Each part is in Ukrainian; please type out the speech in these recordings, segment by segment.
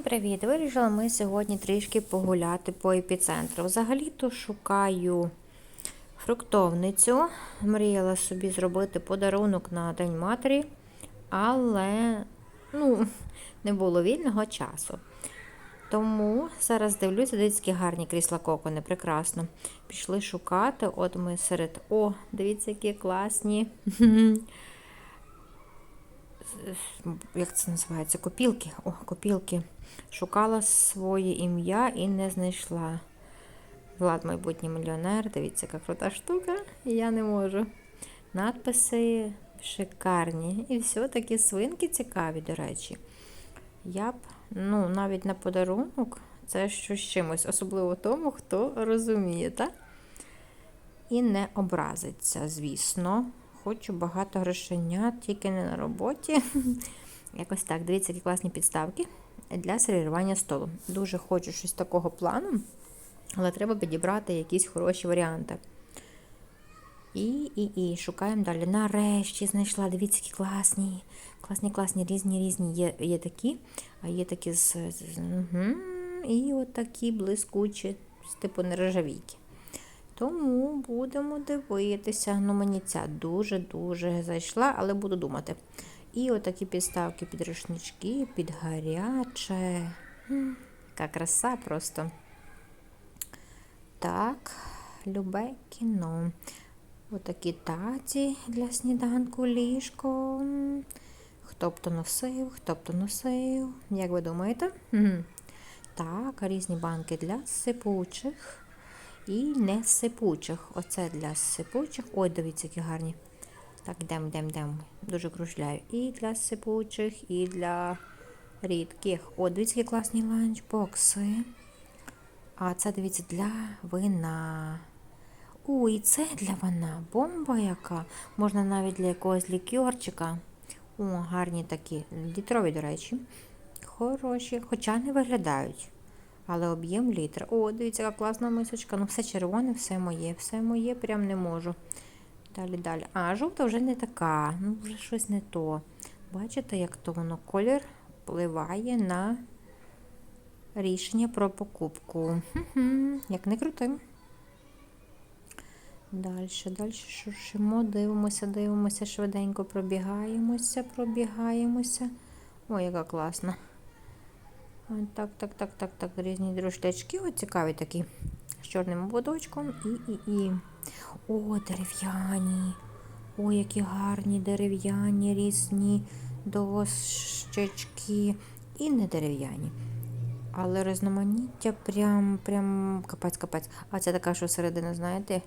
Всім привіт! Вирішили ми сьогодні трішки погуляти по епіцентру. Взагалі-то шукаю фруктовницю. Мріяла собі зробити подарунок на День матері, але ну, не було вільного часу. Тому зараз дивлюся, дивіться, які гарні крісла кокони, прекрасно. Пішли шукати. От ми серед. О, дивіться, які класні. як це називається? Копілки. О, копілки. Шукала своє ім'я і не знайшла. Влад, майбутній мільйонер. Дивіться, яка крута штука. Я не можу. Надписи шикарні. І все-таки свинки цікаві, до речі. Я б, ну, навіть на подарунок, це щось чимось, особливо тому, хто розуміє, так? І не образиться, звісно. Хочу багато грошенят, тільки не на роботі. Якось так. Дивіться, які класні підставки для сервірування столу. Дуже хочу щось такого плану, але треба підібрати якісь хороші варіанти. І і, і шукаємо далі. Нарешті знайшла. Дивіться, які класні. Класні, класні, різні, різні. Є є такі, а є такі з. з угу, і от такі блискучі, з типу нержавійки. Тому будемо дивитися. Ну, мені ця дуже-дуже зайшла, але буду думати. І отакі підставки під рушнички, під гаряче. Яка краса просто. Так, любе кіно. Отакі таці для сніданку, ліжко. Хто б то носив, хто б то носив. Як ви думаєте? Так, різні банки для сипучих і не сипучих. Оце для сипучих. Ой, дивіться, які гарні. Так, йдемо, йдемо, йдемо. Дуже кружляю. І для сипучих, і для рідких. О, дивіться, які класні ланчбокси. А це, дивіться, для вина. О, і це для вина. Бомба яка. Можна навіть для якогось лікерчика. О, гарні такі. Літрові, до речі. Хороші, хоча не виглядають. Але об'єм літр. О, дивіться, яка класна мисочка. Ну, все червоне, все моє, все моє, прям не можу. Далі, далі. А, жовта вже не така. Ну, вже щось не то. Бачите, як то воно колір впливає на рішення про покупку. Як не крутим. Далі, далі шуршимо, дивимося, дивимося, швиденько пробігаємося, пробігаємося. Ой, яка класна. Так, так, так, так, так, різні друшлячки. Ось цікаві такі. З чорним ободочком і, і, і. О, дерев'яні. О, які гарні дерев'яні, різні дощечки. І не дерев'яні. Але різноманіття прям прям капець-капець. А це така, що середина, знаєте,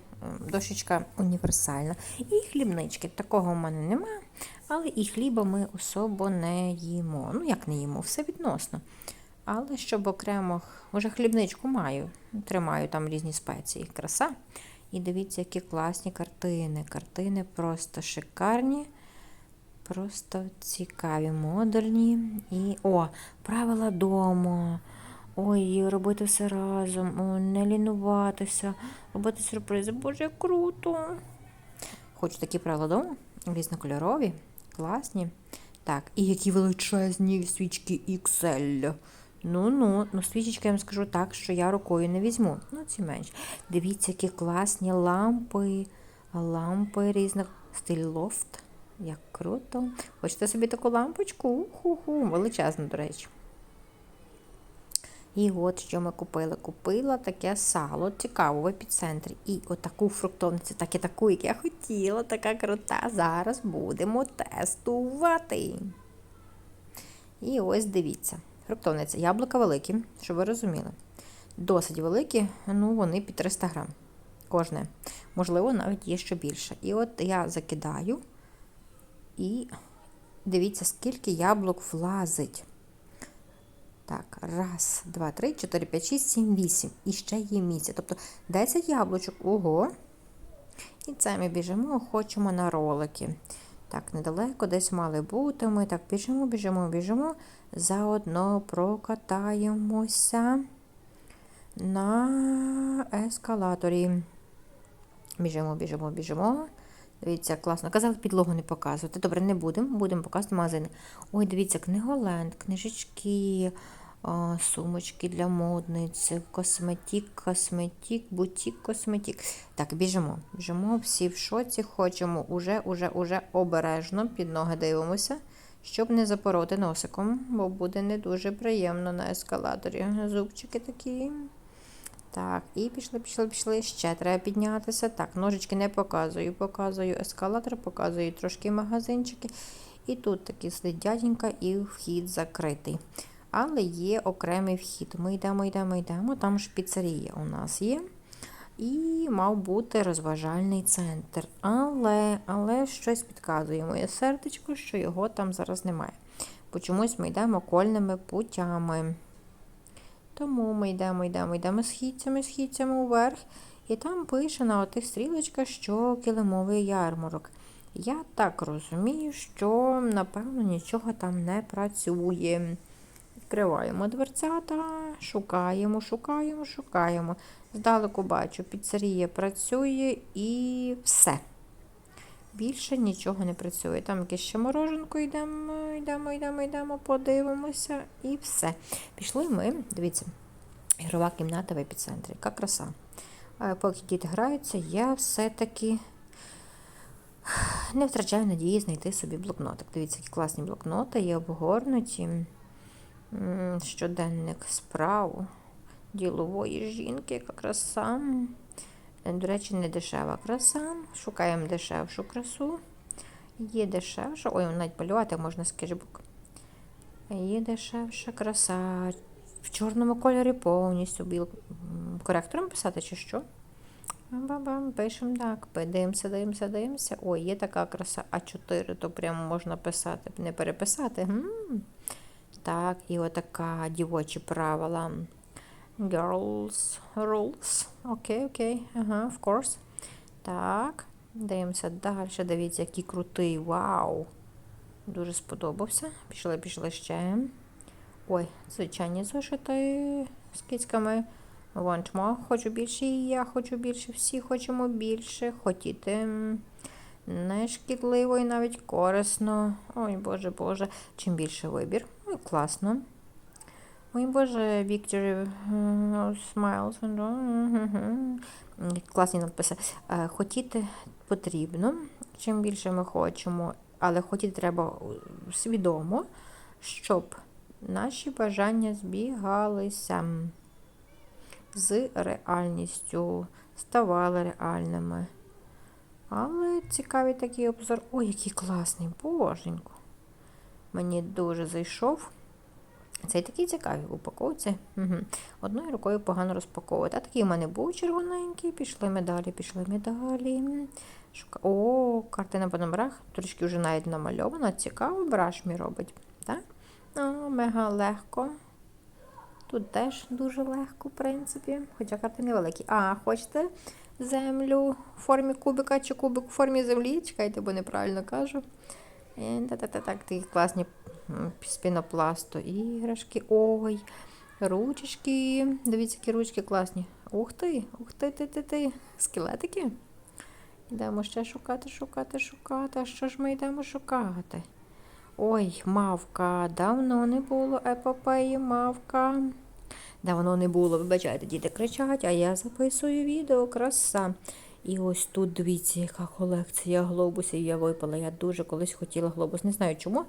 дощечка універсальна. І хлібнички. Такого в мене нема, але і хліба ми особо не їмо. Ну, як не їмо, все відносно. Але щоб окремо, може, хлібничку маю, тримаю там різні спеції. Краса. І дивіться, які класні картини. Картини просто шикарні, просто цікаві, модерні. І, о, правила дому. Ой, робити все разом, о, не лінуватися, робити сюрпризи. Боже, круто. Хочу такі правила дому, різнокольорові, класні. Так, і які величезні свічки XL. Ну-ну, ну свічечки я вам скажу так, що я рукою не візьму. Ну, ці менш. Дивіться, які класні лампи, лампи різних стиль лофт. Як круто. Хочете собі таку лампочку? Ху-ху, величезну, до речі. І от що ми купили. Купила таке сало, цікаво, в епіцентрі. І отаку фруктовницю, так і таку, як я хотіла, така крута. Зараз будемо тестувати. І ось дивіться. Фруктовниця. Яблука великі, щоб ви розуміли. Досить великі, ну вони під 300 грам. Кожне. Можливо, навіть є ще більше. І от я закидаю. І дивіться, скільки яблук влазить. Так, раз, два, три, чотири, п'ять, шість, сім, вісім. І ще є місце. Тобто 10 яблучок. Ого. І це ми біжимо, хочемо на ролики. Так, недалеко десь мали бути. Ми так біжимо, біжимо, біжимо. Заодно прокатаємося на ескалаторі. Біжимо, біжимо, біжимо. Дивіться, класно. Казали, підлогу не показувати. Добре, не будемо. Будемо показувати магазини. Ой, дивіться, книголенд, книжечки, сумочки для модниць, косметик, косметик, бутік, косметик. Так, біжимо. Біжимо, всі в шоці, хочемо уже, уже, уже обережно під ноги дивимося, щоб не запороти носиком, бо буде не дуже приємно на ескалаторі. Зубчики такі. Так, і пішли, пішли, пішли. Ще треба піднятися. Так, ножички не показую. Показую ескалатор, показую трошки магазинчики. І тут такий сидить дяденька, і вхід закритий. Але є окремий вхід. Ми йдемо, йдемо, йдемо. Там ж піцерія у нас є. І мав бути розважальний центр. Але, але щось підказує моє сердечко, що його там зараз немає. Бо чомусь ми йдемо кольними путями. Тому ми йдемо, йдемо, йдемо східцями, східцями вверх. І там пише на отих стрілочках, що килимовий ярмарок. Я так розумію, що, напевно, нічого там не працює. Відкриваємо дверцята, шукаємо, шукаємо, шукаємо. Здалеку бачу, піцерія працює і все. Більше нічого не працює. Там якесь ще мороженко йдемо, йдемо, йдемо, йдемо, подивимося і все. Пішли ми, дивіться, ігрова кімната в епіцентрі. Яка краса. Поки діти граються, я все-таки не втрачаю надії знайти собі блокнотик. Дивіться, які класні блокноти, є обгорнуті. М, Щоденник справ ділової жінки, яка краса. Е, До речі, не дешева краса. Шукаємо дешевшу красу. Є дешевша. Ой, навіть малювати можна скетчбук. Є дешевша краса. В чорному кольорі повністю біл. Коректором писати чи що? Бам-бам, пишемо так. Дивимося, дивимося, дивимося. Ой, є така краса А4, то прямо можна писати, не переписати. М. Так, і отака дівочі правила. Girls rules. Окей, окей. Ага, of course. Так, дивимося далі. Дивіться, який крутий. Вау! Дуже сподобався. Пішли, пішли ще. Ой, звичайні зошити з кицьками. Want. Хочу більше, і я хочу більше. Всі хочемо більше. Хотіти м, не шкідливо і навіть корисно. Ой, Боже, Боже. Чим більше вибір. Ой, класно. Ой, Боже, Victory and Класні надписи. Хотіти потрібно, чим більше ми хочемо, але хотіти треба е, свідомо, щоб наші бажання збігалися з реальністю, ставали реальними. Але цікавий такий обзор. Ой, який класний, боженько. Мені дуже зайшов. Цей такий цікавий в упаковці. Угу. Одною рукою погано розпаковувати. А такий у мене був червоненький. Пішли ми далі, пішли ми далі. Шука... О, картина по номерах. Трішки вже навіть намальована. Цікаво, браш мій робить. Так? О, мега легко. Тут теж дуже легко, в принципі. Хоча картини великі. А, хочете землю в формі кубика чи кубик у формі землі? Чекайте, бо неправильно кажу. Е, Та-та-та-так, такі класні м, з пінопласту іграшки. Ой, ручечки. Дивіться, які ручки класні. Ух ти, ух ти, ти, ти, ти. Скелетики. Йдемо ще шукати, шукати, шукати. А що ж ми йдемо шукати? Ой, мавка. Давно не було епопеї, мавка. Давно не було, вибачайте, діти кричать, а я записую відео, краса. І ось тут дивіться, яка колекція глобусів я випала. Я дуже колись хотіла глобус. Не знаю чому.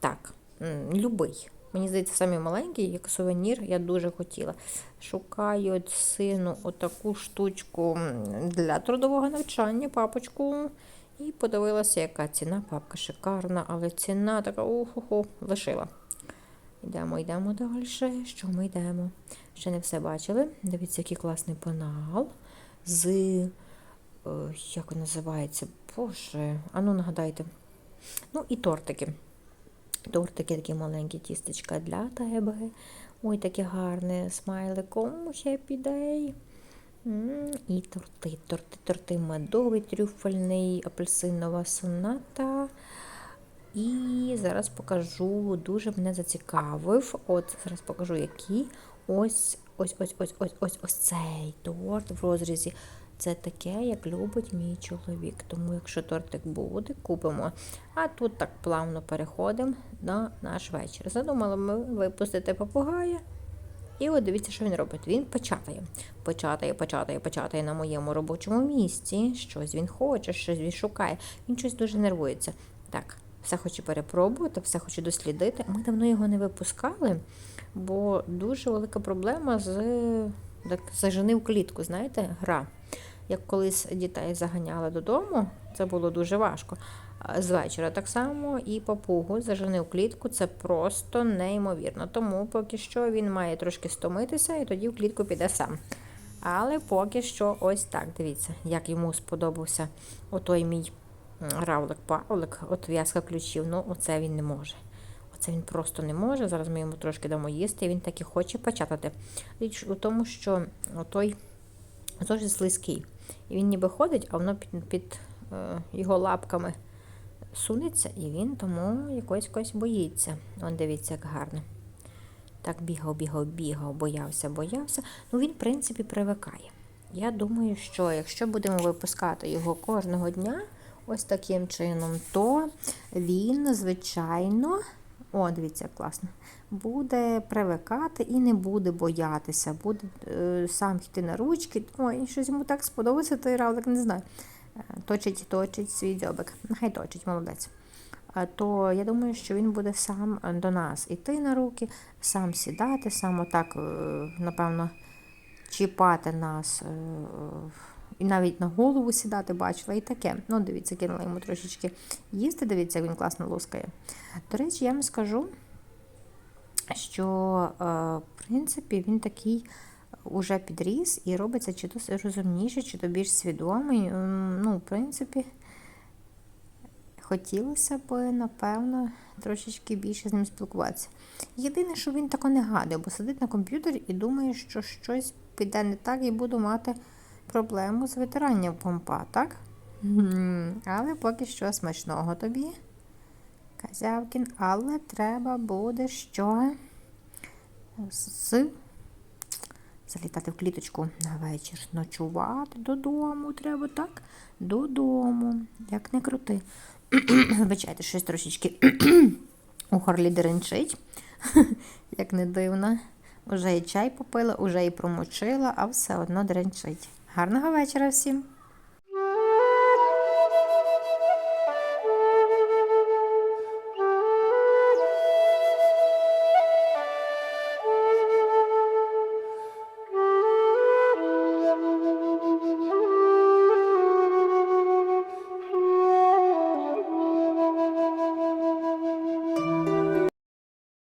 Так, любий. Мені здається, самі маленький, як сувенір, я дуже хотіла. Шукаю сину отаку штучку для трудового навчання, папочку. І подивилася, яка ціна. Папка шикарна, але ціна така уху, лишила. Йдемо, йдемо далі. Що ми йдемо? Ще не все бачили. Дивіться, який класний панал з. Е, Як називається? Боже, а ну нагадайте. Ну і тортики. Тортики такі маленькі тістечка для тебе. Ой, таке гарне смайликом. Happy day. І торти, торти, торти медовий, трюфельний, апельсинова соната. І зараз покажу, дуже мене зацікавив. От зараз покажу, які. Ось, ось, ось, ось, ось, ось, ось цей торт в розрізі Це таке, як любить мій чоловік. Тому, якщо тортик буде, купимо. А тут так плавно переходимо на наш вечір. Задумали ми випустити попугая. І от дивіться, що він робить. Він початає. Початає, початає, початає на моєму робочому місці. Щось він хоче, щось він шукає. Він щось дуже нервується. Так, все хоче перепробувати, все хоче дослідити. Ми давно його не випускали, бо дуже велика проблема з так, зажени в клітку, знаєте, гра. Як колись дітей заганяли додому, це було дуже важко. З вечора так само і папугу зажени в клітку, це просто неймовірно. Тому поки що він має трошки стомитися і тоді в клітку піде сам. Але поки що ось так. Дивіться, як йому сподобався отой мій равлик-павлик, от в'язка ключів. Ну, оце він не може. Оце він просто не може. Зараз ми йому трошки дамо їсти, і він так і хоче початати. Річ у тому, що той дуже слизький. І він ніби ходить, а воно під, під е, його лапками сунеться, і він тому якось якось боїться. Он дивіться, як гарно. Так бігав, бігав, бігав, боявся, боявся. Ну він, в принципі, привикає. Я думаю, що якщо будемо випускати його кожного дня, ось таким чином, то він, звичайно, о, дивіться, класно, буде привикати і не буде боятися, буде е, сам йти на ручки. Ой, щось йому так сподобається, той равлик, не знаю. Е, Точить, точить свій дзьобик. Нехай точить, молодець. Е, То я думаю, що він буде сам до нас іти на руки, сам сідати, сам отак, е, напевно, чіпати нас. Е, І навіть на голову сідати бачила і таке. Ну, дивіться, кинула йому трошечки їсти. Дивіться, як він класно лускає. До речі, я вам скажу, що, е, в принципі, він такий уже підріс і робиться чи то розумніший, чи то більш свідомий. Ну, в принципі, хотілося б, напевно, трошечки більше з ним спілкуватися. Єдине, що він тако не гадає, бо сидить на комп'ютері і думає, що щось піде не так, і буду мати проблему з витиранням помпа, так? Але поки що смачного тобі. Казявкін, але треба буде що з залітати в кліточку на вечір. Ночувати додому треба, так? Додому. Як не крути. Вибачайте, щось трошечки у горлі деренчить, як не дивно. Уже і чай попила, уже і промочила, а все одно дренчить. Гарного вечора всім!